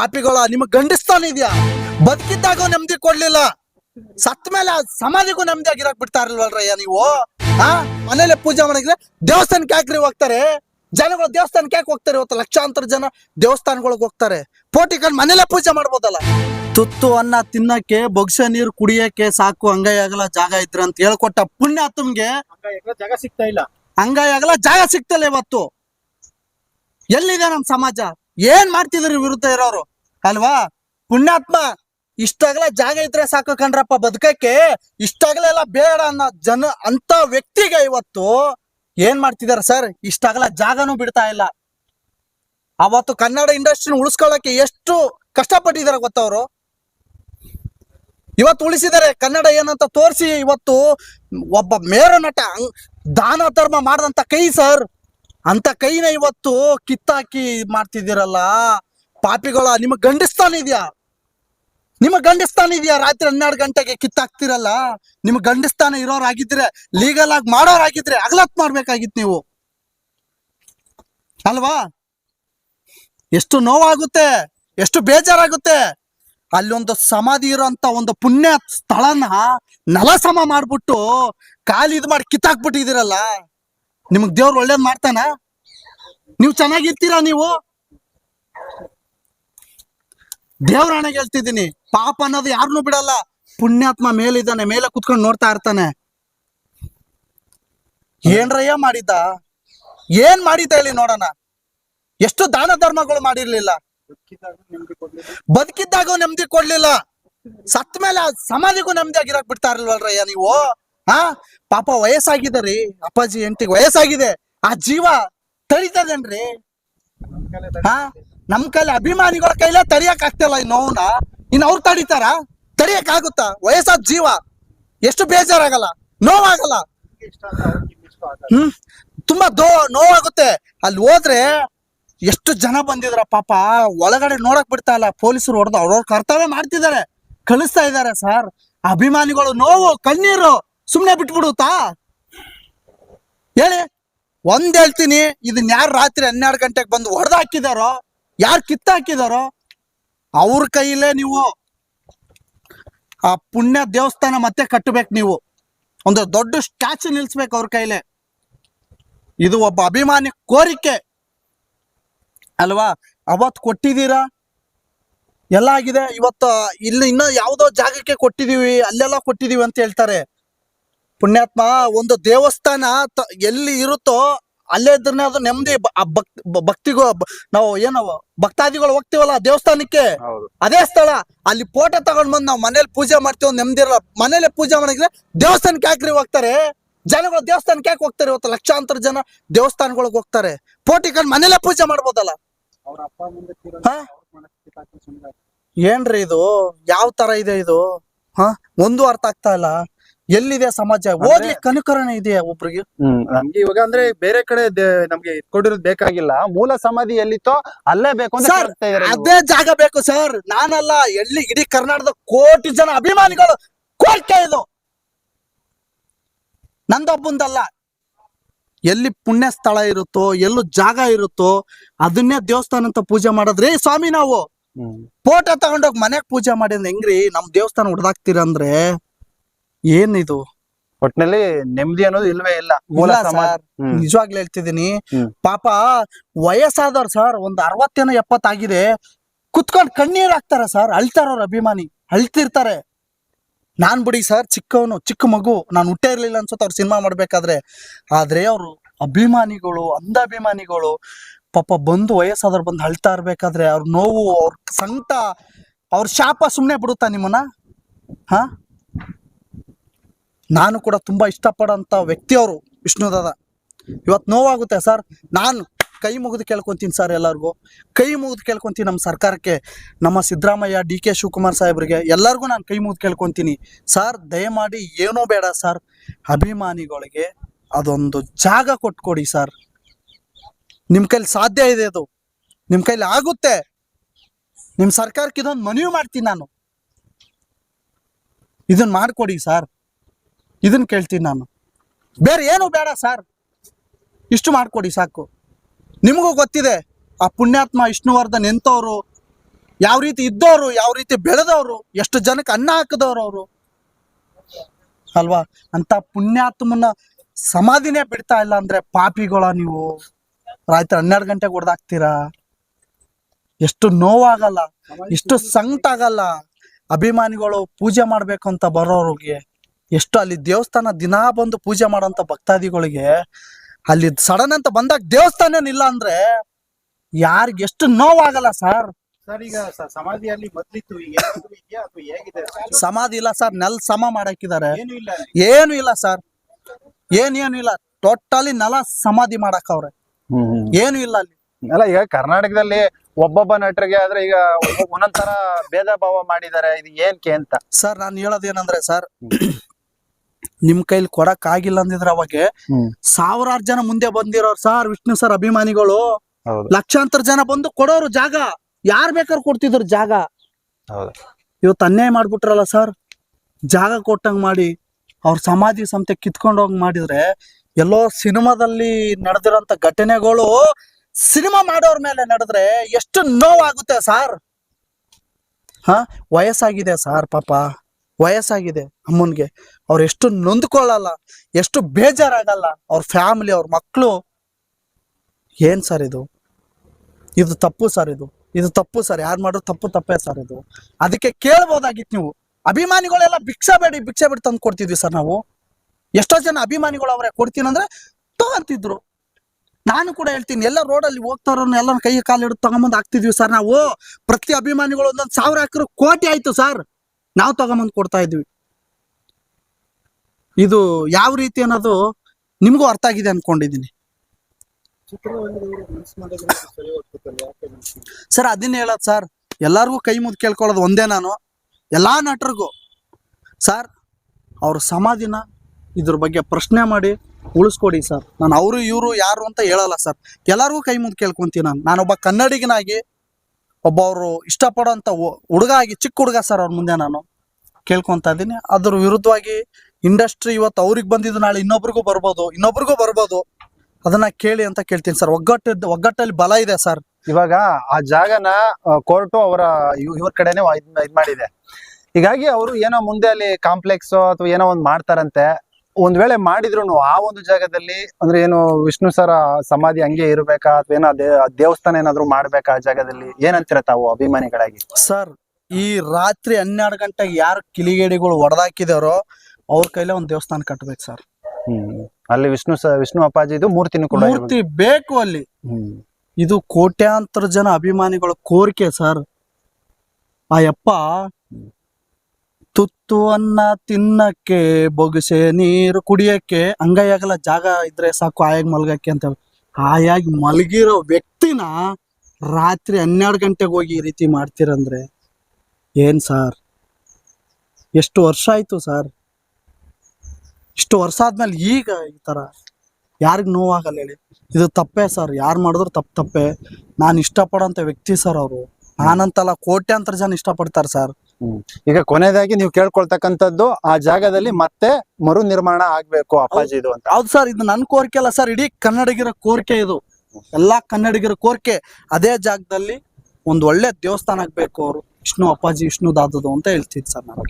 ಪಾಪಿಗಳ ನಿಮ್ ಗಂಡಿಸ್ತಾನ ಇದೆಯಾ? ಬದುಕಿದ್ದಾಗ ನೆಮ್ಮದಿ ಕೊಡ್ಲಿಲ್ಲ. ಸತ್ ಮೇಲೆ ಆ ಸಮಾಧಿಗೂ ನೆಮ್ಮದಿ ಆಗಿರಕ್ ಬಿಡ್ತಾ ಇರಲ್ವಲ್ರಯ್ಯ ನೀವು? ಹಾ ಮನೇಲೆ ಪೂಜೆ ಮಾಡಿದ್ರೆ ದೇವಸ್ಥಾನಕ್ಕೆ ಯಾಕ್ರಿ ಹೋಗ್ತಾರೆ? ಜನಗಳು ದೇವಸ್ಥಾನಕ್ಕೆ ಯಾಕೆ ಹೋಗ್ತಾರೆ ಇವತ್ತು? ಲಕ್ಷಾಂತರ ಜನ ದೇವಸ್ಥಾನಗಳಿಗೆ ಹೋಗ್ತಾರೆ. ಪೋಟಿ ಕಂಡು ಮನೇಲೆ ಪೂಜೆ ಮಾಡ್ಬೋದಲ್ಲ? ತುತ್ತು ಅನ್ನ ತಿನ್ನಕ್ಕೆ ಬೊಗ್ಸ ನೀರು ಕುಡಿಯಕ್ಕೆ ಸಾಕು ಅಂಗೈ ಆಗಲ್ಲ ಜಾಗ ಇದ್ರ ಅಂತ ಹೇಳ್ಕೊಟ್ಟ ಪುಣ್ಯ ತುಮ್ಗೆ ಜಾಗ ಸಿಗ್ತಾ ಇಲ್ಲ. ಅಂಗೈ ಆಗಲ್ಲ ಜಾಗ ಸಿಗ್ತಲ್ಲ ಇವತ್ತು. ಎಲ್ಲಿದೆ ನಮ್ ಸಮಾಜ? ಏನ್ ಮಾಡ್ತಿದ್ರಿ ವಿರುದ್ಧ ಇರೋರು? ಅಲ್ವಾ? ಪುಣ್ಯಾತ್ಮ, ಇಷ್ಟಾಗ್ಲ ಜಾಗ ಇದ್ರೆ ಸಾಕು ಕಣ್ರಪ್ಪ ಬದುಕಕ್ಕೆ. ಇಷ್ಟಾಗ್ಲೆಲ್ಲ ಬೇಡ ಅನ್ನೋ ಜನ ಅಂತ ವ್ಯಕ್ತಿಗೆ ಇವತ್ತು ಏನ್ ಮಾಡ್ತಿದಾರ ಸರ್? ಇಷ್ಟಾಗ್ಲ ಜಾಗನೂ ಬಿಡ್ತಾ ಇಲ್ಲ. ಅವತ್ತು ಕನ್ನಡ ಇಂಡಸ್ಟ್ರಿನ ಉಳಿಸ್ಕೊಳ್ಳಕ್ಕೆ ಎಷ್ಟು ಕಷ್ಟಪಟ್ಟಿದ್ದಾರೆ ಗೊತ್ತವ್ರು? ಇವತ್ತು ಉಳಿಸಿದರೆ, ಕನ್ನಡ ಏನಂತ ತೋರಿಸಿ ಇವತ್ತು ಒಬ್ಬ ಮೇರು ನಟ ದಾನ ಧರ್ಮ ಮಾಡದಂತ ಕೈ ಸರ್. ಅಂತ ಕೈನ ಇವತ್ತು ಕಿತ್ತಾಕಿ ಮಾಡ್ತಿದ್ದೀರಲ್ಲ. ಪಾಪಿಗಳ, ನಿಮ್ಮ ಗಂಡಿಸ್ತಾನ ಇದೆಯಾ? ನಿಮ್ಮ ಗಂಡಿಸ್ತಾನ ಇದೆಯಾ? ರಾತ್ರಿ ಹನ್ನೆರಡು ಗಂಟೆಗೆ ಕಿತ್ತಾಕ್ತಿರಲ್ಲ? ನಿಮ್ಮ ಗಂಡಿಸ್ತಾನ ಇರೋರಾಗಿದ್ರೆ ಲೀಗಲ್ ಆಗಿ ಮಾಡೋರಾಗಿದ್ರೆ ಅಗಲತ್ ಮಾಡ್ಬೇಕಾಗಿತ್ತು ನೀವು. ಅಲ್ವಾ? ಎಷ್ಟು ನೋವಾಗುತ್ತೆ, ಎಷ್ಟು ಬೇಜಾರಾಗುತ್ತೆ. ಅಲ್ಲೊಂದು ಸಮಾಧಿ ಇರೋಂತ ಒಂದು ಪುಣ್ಯ ಸ್ಥಳನ ನೆಲ ಸಮ ಮಾಡ್ಬಿಟ್ಟು ಕಾಲು ಇದು ಮಾಡಿ ಕಿತ್ತಾಕ್ಬಿಟ್ಟಿದಿರಲ್ಲ ನಿಮಗ್ ದೇವ್ರು ಒಳ್ಳೇದ್ ಮಾಡ್ತಾನ? ನೀವು ಚೆನ್ನಾಗಿರ್ತೀರಾ ನೀವು? ದೇವ್ರ ಹಣೆಗೆ ಹೇಳ್ತಿದ್ದೀನಿ. ಪಾಪ ಅನ್ನೋದು ಯಾರನ್ನೂ ಬಿಡಲ್ಲ. ಪುಣ್ಯಾತ್ಮ ಮೇಲಿದ್ದಾನೆ, ಮೇಲೆ ಕುತ್ಕೊಂಡು ನೋಡ್ತಾ ಇರ್ತಾನೆ. ಏನ್ರಯ್ಯ ಮಾಡಿದ್ದ? ಏನ್ ಮಾಡಿದ್ದ ಹೇಳಿ ನೋಡೋಣ. ಎಷ್ಟು ದಾನ ಧರ್ಮಗಳು ಮಾಡಿರ್ಲಿಲ್ಲ. ಬದುಕಿದ್ದಾಗ ನೆಮ್ಮದಿ ಕೊಡ್ಲಿಲ್ಲ. ಸತ್ ಮೇಲೆ ಸಮಾಧಿಗೂ ನೆಮ್ಮದಿ ಆಗಿರಕ್ ಬಿಡ್ತಾ ಇರಲ್ವಲ್ರಯ್ಯ ನೀವು? ಹಾ ಪಾಪ ವಯಸ್ಸಾಗಿದೆ ರೀ. ಅಪ್ಪಾಜಿ ಎಂಟಿಗೆ ವಯಸ್ಸಾಗಿದೆ. ಆ ಜೀವ ತಳಿತದೇನ್ರಿ ಹಾ ನಮ್ ಕೈಲಿ ಅಭಿಮಾನಿಗಳ ಕೈಲೇ ತಡಿಯಕ್ ಆಗ್ತಿಲ್ಲ ಈ ನೋವನ್ನ ಇನ್ ಅವ್ರು ತಡಿತಾರ? ತಡಿಯಕ್ ಆಗುತ್ತಾ ವಯಸ್ಸಾದ ಜೀವ. ಎಷ್ಟು ಬೇಜಾರಾಗಲ್ಲ? ನೋವಾಗಲ್ಲ. ಹ್ಮ್? ತುಂಬಾ ದೋ, ನೋವಾಗುತ್ತೆ. ಅಲ್ಲಿ ಹೋದ್ರೆ ಎಷ್ಟು ಜನ ಬಂದಿದ್ರ ಪಾಪ. ಒಳಗಡೆ ನೋಡಕ್ ಬಿಡ್ತಾ ಇಲ್ಲ. ಪೊಲೀಸರು ಹೊಡೆದು ಅವ್ರವ್ರ ಕರ್ತವ್ಯ ಮಾಡ್ತಿದ್ದಾರೆ. ಕಳಿಸ್ತಾ ಇದ್ದಾರೆ ಸರ್. ಅಭಿಮಾನಿಗಳು ನೋವು, ಕಣ್ಣೀರು. ಸುಮ್ನೆ ಬಿಟ್ಬಿಡುತ್ತಾ? ಹೇಳಿ. ಒಂದ್ ಹೇಳ್ತೀನಿ ಇದನ್ನ ಯಾರು ರಾತ್ರಿ ಹನ್ನೆರಡು ಗಂಟೆಗೆ ಬಂದು ಹೊಡೆದು ಹಾಕಿದಾರೋ ಯಾರು ಕಿತ್ತ ಹಾಕಿದಾರೋ ಅವ್ರ ಕೈಲೇ ನೀವು ಆ ಪುಣ್ಯ ದೇವಸ್ಥಾನ ಮತ್ತೆ ಕಟ್ಟಬೇಕು ನೀವು. ಒಂದು ದೊಡ್ಡ ಸ್ಟ್ಯಾಚು ನಿಲ್ಸ್ಬೇಕು ಅವ್ರ ಕೈಲೇ. ಇದು ಒಬ್ಬ ಅಭಿಮಾನಿ ಕೋರಿಕೆ. ಅಲ್ವಾ? ಅವತ್ತು ಕೊಟ್ಟಿದ್ದೀರಾ? ಎಲ್ಲ ಆಗಿದೆ. ಇವತ್ತು, ಇಲ್ಲಿ ಇನ್ನೂ ಯಾವುದೋ ಜಾಗಕ್ಕೆ ಕೊಟ್ಟಿದೀವಿ ಅಲ್ಲೆಲ್ಲ ಕೊಟ್ಟಿದೀವಿ ಅಂತ ಹೇಳ್ತಾರೆ. ಪುಣ್ಯಾತ್ಮ, ಒಂದು ದೇವಸ್ಥಾನ ಎಲ್ಲಿ ಇರುತ್ತೋ ಅಲ್ಲೇ ಇದ್ರೆ ಅದು ನೆಮ್ಮದಿ ಆ ಭಕ್- ಬ- ಭಕ್ತಿಗೋ ನಾವು ಏನೋ ಭಕ್ತಾದಿಗಳು ಹೋಗ್ತೀವಲ್ಲ ದೇವಸ್ಥಾನಕ್ಕೆ? ಅದೇ ಸ್ಥಳ. ಅಲ್ಲಿ ಫೋಟೋ ತಗೊಂಡ್ ಬಂದ್ ನಾವು ಮನೇಲಿ ಪೂಜೆ ಮಾಡ್ತೀವಿ ನೆಮ್ಮದಿ ಇರಲ್ಲ. ಮನೇಲೆ ಪೂಜೆ ಮಾಡಿದ್ರೆ ದೇವಸ್ಥಾನಕ್ಕೆ ಯಾಕ್ರಿ ಹೋಗ್ತಾರೆ? ಜನಗಳು ದೇವಸ್ಥಾನಕ್ಕೆ ಯಾಕೆ ಹೋಗ್ತಾರೆ ಇವತ್ತು? ಲಕ್ಷಾಂತರ ಜನ ದೇವಸ್ಥಾನಗಳಿಗೆ ಹೋಗ್ತಾರೆ. ಫೋಟೋ ಕಂಡು ಮನೇಲೆ ಪೂಜೆ ಮಾಡ್ಬೋದಲ್ಲ? ಏನ್ರಿ ಇದು? ಯಾವ ತರ ಇದೆ ಇದು? ಹ? ಒಂದು ಅರ್ಥ ಆಗ್ತಾ ಇಲ್ಲ. ಎಲ್ಲಿದೆ ಸಮಾಜ? ಓದಿ ಕನುಕರಣೆ ಇದೆಯಾ ಒಬ್ರಿಗೆ? ಹ್ಮ್ ನಮ್ಗೆ ಇವಾಗ ಅಂದ್ರೆ ಬೇರೆ ಕಡೆ ದೇ- ನಮ್ಗೆ ಕೊಟ್ಟಿರೋದು ಬೇಕಾಗಿಲ್ಲ. ಮೂಲ ಸಮಾಧಿ ಎಲ್ಲಿತ್ತೋ ಅಲ್ಲೇ ಬೇಕು ಅಂತ ಸರ್, ಕೇಳ್ತಾ ಇದಾರೆ ಅದೇ ಜಾಗ ಬೇಕು ಸರ್. ನಾನಲ್ಲ ಎಲ್ಲಿ ಇಡೀ ಕರ್ನಾಟಕದ ಕೋಟಿ ಜನ ಅಭಿಮಾನಿಗಳು ಕೋರ್ಕೆ ಇದು. ನಂದೊಬ್ಬಂದಲ್ಲ ಎಲ್ಲಿ ಪುಣ್ಯ ಸ್ಥಳ ಇರುತ್ತೋ ಎಲ್ಲೂ ಜಾಗ ಇರುತ್ತೋ ಅದನ್ನೇ ದೇವಸ್ಥಾನ ಅಂತ ಪೂಜೆ ಮಾಡೋದ್ರಿ ಸ್ವಾಮಿ ನಾವು. ಹ್ಮ್. ಫೋಟೋ ತಗೊಂಡೋಗಿ ಮನೆಗ್ ಪೂಜೆ ಮಾಡಿದ್ರೆ ಹೆಂಗ್ರಿ? ನಮ್ ದೇವಸ್ಥಾನ ಹೊಡೆದಾಕ್ತೀರಂದ್ರೆ ಏನಿದು? ಒಟ್ನಲ್ಲಿ ನೆಮ್ಮದಿ ಅನ್ನೋದು ಇಲ್ವೇ ಇಲ್ಲ. ಮೂಲ ಸಮಾಜ. ನಿಜವಾಗ್ಲೂ ಹೇಳ್ತಿದ್ದೀನಿ. ಪಾಪ ವಯಸ್ಸಾದವ್ರು ಸರ್ ಒಂದ್ ಅರವತ್ತೇನೋ ಎಪ್ಪತ್ತಾಗಿದೆ ಕುತ್ಕೊಂಡ್ ಕಣ್ಣೀರ್ ಹಾಕ್ತಾರೆ ಸರ್ ಅಳ್ತಾರವ್ರ ಅಭಿಮಾನಿ ಅಳ್ತಿರ್ತಾರೆ. ನಾನ್ ಬಿಡಿ ಸರ್ ಚಿಕ್ಕವನು ಚಿಕ್ಕ ಮಗು ನಾನು ಹುಟ್ಟೇ ಇರ್ಲಿಲ್ಲ ಅನ್ಸುತ್ತೆ ಅವ್ರ ಸಿನಿಮಾ ಮಾಡ್ಬೇಕಾದ್ರೆ. ಆದ್ರೆ ಅವರು ಅಭಿಮಾನಿಗಳು ಅಂಧ ಅಭಿಮಾನಿಗಳು ಪಾಪ ಬಂದು ವಯಸ್ಸಾದವ್ರು ಬಂದು ಅಳ್ತಾ ಇರ್ಬೇಕಾದ್ರೆ ಅವ್ರ ನೋವು ಅವ್ರ ಸಂಕಟ ಅವ್ರ ಶಾಪ ಸುಮ್ಮನೆ ಬಿಡುತ್ತಾ ನಿಮ್ಮನ್ನ? ಹಾ? ನಾನು ಕೂಡ ತುಂಬಾ ಇಷ್ಟಪಡೋಂಥ ವ್ಯಕ್ತಿ ಅವರು ವಿಷ್ಣುದಾದ ಇವತ್ತು ನೋವಾಗುತ್ತೆ ಸರ್. ನಾನು ಕೈ ಮುಗಿದು ಕೇಳ್ಕೊಂತೀನಿ ಸರ್ ಎಲ್ಲರಿಗೂ. ಕೈ ಮುಗಿದು ಕೇಳ್ಕೊಂತೀನಿ ನಮ್ಮ ಸರ್ಕಾರಕ್ಕೆ, ನಮ್ಮ ಸಿದ್ದರಾಮಯ್ಯ, ಡಿ ಕೆ ಶಿವಕುಮಾರ್ ಸಾಹೇಬ್ರಿಗೆ. ಎಲ್ಲರಿಗೂ ನಾನು ಕೈ ಮುಗಿದು ಕೇಳ್ಕೊಂತೀನಿ. ಸರ್, ದಯಮಾಡಿ ಏನೂ ಬೇಡ ಸರ್. ಅಭಿಮಾನಿಗಳಿಗೆ ಅದೊಂದು ಜಾಗ ಕೊಟ್ಕೊಡಿ ಸರ್. ನಿಮ್ಮ ಕೈಲಿ ಸಾಧ್ಯ ಇದೆ ಅದು. ನಿಮ್ಮ ಕೈಲಿ ಆಗುತ್ತೆ. ನಿಮ್ಮ ಸರ್ಕಾರಕ್ಕೆ ಇದೊಂದು ಮನವಿ ಮಾಡ್ತೀನಿ ನಾನು. ಇದನ್ನ ಮಾಡಿಕೊಡಿ ಸರ್. ಇದನ್ನ ಕೇಳ್ತೀನಿ ನಾನು. ಬೇರೆ ಏನು ಬೇಡ ಸರ್. ಇಷ್ಟು ಮಾಡ್ಕೊಡಿ ಸಾಕು. ನಿಮಗೂ ಗೊತ್ತಿದೆ, ಆ ಪುಣ್ಯಾತ್ಮ ವಿಷ್ಣುವರ್ಧನ್ ಎಂಥವ್ರು, ಯಾವ ರೀತಿ ಇದ್ದವರು ಯಾವ ರೀತಿ ಬೆಳೆದವರು ಎಷ್ಟು ಜನಕ್ಕೆ ಅನ್ನ ಹಾಕಿದವರು ಅವರು. ಅಲ್ವಾ? ಅಂತ ಪುಣ್ಯಾತ್ಮನ ಸಮಾಧಿನೇ ಬಿಡ್ತಾ ಇಲ್ಲ ಅಂದ್ರೆ ಪಾಪಿಗಳ ನೀವು. ರಾತ್ರಿ ಹನ್ನೆರಡು ಗಂಟೆಗೆ ಹೊಡೆದಾಕ್ತೀರಾ? ಎಷ್ಟು ನೋವಾಗಲ್ಲ, ಎಷ್ಟು ಸಂಕಟ ಆಗಲ್ಲ ಅಭಿಮಾನಿಗಳು ಪೂಜೆ ಮಾಡ್ಬೇಕು ಅಂತ ಬರೋರಿಗೆ ಎಷ್ಟು ಅಲ್ಲಿ ದೇವಸ್ಥಾನ ದಿನಾ ಬಂದು ಪೂಜೆ ಮಾಡೋಂಥ ಭಕ್ತಾದಿಗಳಿಗೆ ಅಲ್ಲಿ ಸಡನ್ ಅಂತ ಬಂದಾಗ ದೇವಸ್ಥಾನ ಇಲ್ಲ ಅಂದ್ರೆ ಯಾರಿಗೆ ಎಷ್ಟು ನೋವಾಗಲ್ಲ ಸರ್ ಸರ್ ಈಗ ಸ- ಸಮಾಧಿಯಲ್ಲಿ ಸಮಾಧಿ ಇಲ್ಲ ಸರ್ ನೆಲ್ ಸಮ ಮಾಡಾಕಿದ್ದಾರೆ ಏನು ಇಲ್ಲ ಅಲ್ಲಿ. ಏನು ಇಲ್ಲ ಸರ್ ಏನೇನು ಇಲ್ಲ. ಟೋಟಲಿ ನೆಲ ಸಮಾಧಿ ಮಾಡಾಕವ್ರೆ ಏನು ಇಲ್ಲ ಅಲ್ಲಿ. ಅಲ್ಲ ಈಗ ಕರ್ನಾಟಕದಲ್ಲಿ ಒಬ್ಬೊಬ್ಬ ನಟರಿಗೆ ಆದ್ರೆ ಈಗ ಒಂದೊಂದ್ ತರ ಭೇದ ಭಾವ ಮಾಡಿದ್ದಾರೆ. ಇದು ಏನ್ಕೆ ಅಂತ? ಸರ್ ನಾನು ಹೇಳೋದೇನಂದ್ರೆ ಸರ್ ನಿಮ್ ಕೈಲಿ ಕೊಡಕ್ ಆಗಿಲ್ಲ ಅಂದಿದ್ರೆ ಅವಾಗ ಸಾವಿರಾರು ಜನ ಮುಂದೆ ಬಂದಿರೋರು ಸರ್ ವಿಷ್ಣು ಸರ್ ಅಭಿಮಾನಿಗಳು. ಲಕ್ಷಾಂತರ ಜನ ಬಂದು ಕೊಡೋರು ಜಾಗ. ಯಾರ್ ಬೇಕಾದ್ರು ಕೊಡ್ತಿದ್ರು ಜಾಗ. ಇವತ್ತು ಅನ್ಯಾಯ ಮಾಡ್ಬಿಟ್ರಲ್ಲ ಸರ್? ಜಾಗ ಕೊಟ್ಟಂಗ್ ಮಾಡಿ ಅವ್ರ ಸಮಾಧಿ ಸಂತೆ ಕಿತ್ಕೊಂಡು ಹೋಗಿ ಮಾಡಿದ್ರೆ ಎಲ್ಲೋ ಸಿನಿಮಾದಲ್ಲಿ ನಡೆದಿರೋಂತ ಘಟನೆಗಳು ಸಿನಿಮಾ ಮಾಡೋರ್ ಮೇಲೆ ನಡೆದ್ರೆ ಎಷ್ಟು ನೋವಾಗುತ್ತೆ ಸರ್? ಹ ವಯಸ್ಸಾಗಿದೆ ಸರ್ ಪಾಪ. ವಯಸ್ಸಾಗಿದೆ ಅಮ್ಮನ್ಗೆ. ಅವ್ರು ಎಷ್ಟು ನೊಂದ್ಕೊಳ್ಳಲ್ಲ, ಎಷ್ಟು ಬೇಜಾರಾಗಲ್ಲ. ಅವ್ರ ಫ್ಯಾಮಿಲಿ ಅವ್ರ ಮಕ್ಕಳು ಏನ್ ಸರ್ ಇದು? ಇದು ತಪ್ಪು ಸರ್ ಇದು. ಇದು ತಪ್ಪು ಸರ್ ಯಾರು ಮಾಡೋ ತಪ್ಪು, ತಪ್ಪೇ ಸರ್ ಇದು. ಅದಕ್ಕೆ ಕೇಳ್ಬೋದಾಗಿತ್ತು ನೀವು. ಅಭಿಮಾನಿಗಳೆಲ್ಲ ಭಿಕ್ಷಾ ಬೇಡಿ ಭಿಕ್ಷಾ ಬೇಡಿ ತಂದು ಕೊಡ್ತಿದ್ವಿ ಸರ್ ನಾವು. ಎಷ್ಟೋ ಜನ ಅಭಿಮಾನಿಗಳು ಅವರೇ ಕೊಡ್ತೀನಿ ಅಂದ್ರೆ ತಗೊಂತಿದ್ರು. ನಾನು ಕೂಡ ಹೇಳ್ತೀನಿ, ಎಲ್ಲ ರೋಡಲ್ಲಿ ಹೋಗ್ತಾರನ್ನ ಎಲ್ಲ ಕೈ ಕಾಲು ಹಿಡಿದು ತಗೊಂಬಂದು ಹಾಕ್ತಿದ್ವಿ ಸರ್ ನಾವು. ಪ್ರತಿ ಅಭಿಮಾನಿಗಳು ಒಂದೊಂದು ಸಾವಿರ ಹಾಕಿರೋ ಕೋಟಿ ಆಯ್ತು ಸರ್ ನಾವು ತಗೊಂಬಂದು ಕೊಡ್ತಾ ಇದ್ವಿ. ಇದು ಯಾವ ರೀತಿ ಅನ್ನೋದು ನಿಮಗೂ ಅರ್ಥ ಆಗಿದೆ ಅನ್ಕೊಂಡಿದ್ದೀನಿ ಸರ್, ಅದನ್ನ ಹೇಳೋದು ಸರ್, ಎಲ್ಲರಿಗೂ ಕೈ ಮುದ್ದು ಕೇಳ್ಕೊಳ್ಳೋದು ಒಂದೇ ನಾನು. ಎಲ್ಲಾ ನಟರಿಗೂ. ಸರ್, ಅವ್ರ ಸಮಾಧಿನ ಇದ್ರ ಬಗ್ಗೆ ಪ್ರಶ್ನೆ ಮಾಡಿ ಉಳಿಸ್ಕೊಡಿ ಸರ್. ನಾನು ಅವರು, ಇವರು, ಯಾರು ಅಂತ ಹೇಳಲ್ಲ ಸರ್. ಎಲ್ಲರಿಗೂ ಕೈ ಮುಂದೆ ಕೇಳ್ಕೊಂತೀನಿ ನಾನು. ನಾನೊಬ್ಬ ಕನ್ನಡಿಗನಾಗಿ ಒಬ್ಬ ಅವರು ಇಷ್ಟಪಡೋಂಥ ಹುಡುಗ ಆಗಿ ಚಿಕ್ಕ ಹುಡುಗ ಸರ್ ಅವ್ರ ಮುಂದೆ ನಾನು ಕೇಳ್ಕೊಂತ ಇದ್ದೀನಿ. ಅದ್ರ ವಿರುದ್ಧವಾಗಿ ಇಂಡಸ್ಟ್ರಿ ಇವತ್ತು ಅವ್ರಿಗೆ ಬಂದಿದ್ದು ನಾಳೆ ಇನ್ನೊಬ್ರಿಗೂ ಬರ್ಬೋದು ಇನ್ನೊಬ್ರಿಗೂ ಬರ್ಬೋದು ಅದನ್ನ ಕೇಳಿ ಅಂತ ಕೇಳ್ತೀನಿ ಸರ್. ಒಗ್ಗಟ್ಟು, ಒಗ್ಗಟ್ಟಲ್ಲಿ ಬಲ ಇದೆ ಸರ್. ಇವಾಗ ಆ ಜಾಗನ ಕೋರ್ಟು ಅವರ ಇವ್ರ ಕಡೆನೆ ಇದ್ ಮಾಡಿದೆ. ಹೀಗಾಗಿ ಅವರು ಏನೋ ಮುಂದೆ ಅಲ್ಲಿ ಕಾಂಪ್ಲೆಕ್ಸ್ ಅಥವಾ ಏನೋ ಒಂದ್ ಮಾಡ್ತಾರಂತೆ. ಒಂದ್ ವೇಳೆ ಮಾಡಿದ್ರು ಆ ಒಂದು ಜಾಗದಲ್ಲಿ ಅಂದ್ರೆ ಏನು ವಿಷ್ಣು ಸರ ಸಮಾಧಿ ಹಂಗೆ ಇರಬೇಕಾ ಅಥವಾ ಏನೋ ದೇವಸ್ಥಾನ ಏನಾದ್ರು ಮಾಡ್ಬೇಕಾ ಆ ಜಾಗದಲ್ಲಿ? ಏನಂತೀರ ತಾವು ಅಭಿಮಾನಿಗಳಾಗಿ? ಸರ್ ಈ ರಾತ್ರಿ ಹನ್ನೆರಡು ಗಂಟೆಗೆ ಯಾರು ಕಿಲಿಗೇಡಿಗಳು ಹೊಡೆದಾಕಿದಾರೋ ಅವ್ರ ಕೈಲೇ ಒಂದು ದೇವಸ್ಥಾನ ಕಟ್ಬೇಕು ಸರ್. ಹ್ಮ್ ಅಲ್ಲಿ ವಿಷ್ಣು ಸ ವಿಷ್ಣು ಅಪ್ಪಾಜಿದು ಮೂರ್ತಿನೂ ಕೂಡ. ಮೂರ್ತಿ ಬೇಕು ಅಲ್ಲಿ. ಹ್ಮ್. ಇದು ಕೋಟ್ಯಾಂತರ ಜನ ಅಭಿಮಾನಿಗಳ ಕೋರಿಕೆ ಸರ್. ಆ ಯಪ್ಪ ತುತ್ತು ಅನ್ನ ತಿನ್ನಕ್ಕೆ, ಬೊಗಸೆ ನೀರು ಕುಡಿಯಕ್ಕೆ, ಅಂಗೈಯಾಗಲ್ಲ ಜಾಗ ಇದ್ರೆ ಸಾಕು ಆಯಾಗಿ ಮಲಗಕ್ಕೆ ಅಂತ ಆಯಾಗಿ ಮಲಗಿರೋ ವ್ಯಕ್ತಿನ ರಾತ್ರಿ ಹನ್ನೆರಡು ಗಂಟೆಗೆ ಹೋಗಿ ಈ ರೀತಿ ಮಾಡ್ತೀರಂದ್ರೆ ಏನ್ ಸರ್? ಎಷ್ಟು ವರ್ಷ ಆಯ್ತು ಸರ್? ಇಷ್ಟು ವರ್ಷ ಆದ್ಮೇಲೆ ಈಗ ಈ ತರ ಯಾರಿಗೆ ನೋವಾಗಲ್ಲ ಹೇಳಿ. ಇದು ತಪ್ಪೇ ಸರ್. ಯಾರು ಮಾಡಿದ್ರು ತಪ್ಪು ತಪ್ಪೇ. ನಾನು ಇಷ್ಟಪಡೋಂಥ ವ್ಯಕ್ತಿ ಸರ್ ಅವರು. ನಾನಂತಲ್ಲ ಕೋಟ್ಯಾಂತರ ಜನ ಇಷ್ಟಪಡ್ತಾರೆ ಸರ್. ಈಗ ಕೊನೆಯದಾಗಿ ನೀವು ಕೇಳ್ಕೊಳ್ತಕ್ಕಂಥದ್ದು ಆ ಜಾಗದಲ್ಲಿ ಮತ್ತೆ ಮರು ನಿರ್ಮಾಣ ಆಗ್ಬೇಕು ಅಪ್ಪಾಜಿದು ಅಂತ. ಹೌದು ಸರ್ ಇದು ನನ್ನ ಕೋರಿಕೆ ಅಲ್ಲ ಸರ್ ಇಡೀ ಕನ್ನಡಿಗರ ಕೋರಿಕೆ ಇದು. ಎಲ್ಲಾ ಕನ್ನಡಿಗರ ಕೋರಿಕೆ ಅದೇ ಜಾಗದಲ್ಲಿ ಒಂದು ಒಳ್ಳೆ ದೇವಸ್ಥಾನ ಆಗ್ಬೇಕು ಅವರು. ವಿಷ್ಣು ಅಪ್ಪಾಜಿ ವಿಷ್ಣು ದಾದದು ಅಂತ ಹೇಳ್ತಿದ್ ಸರ್ ನಾನು.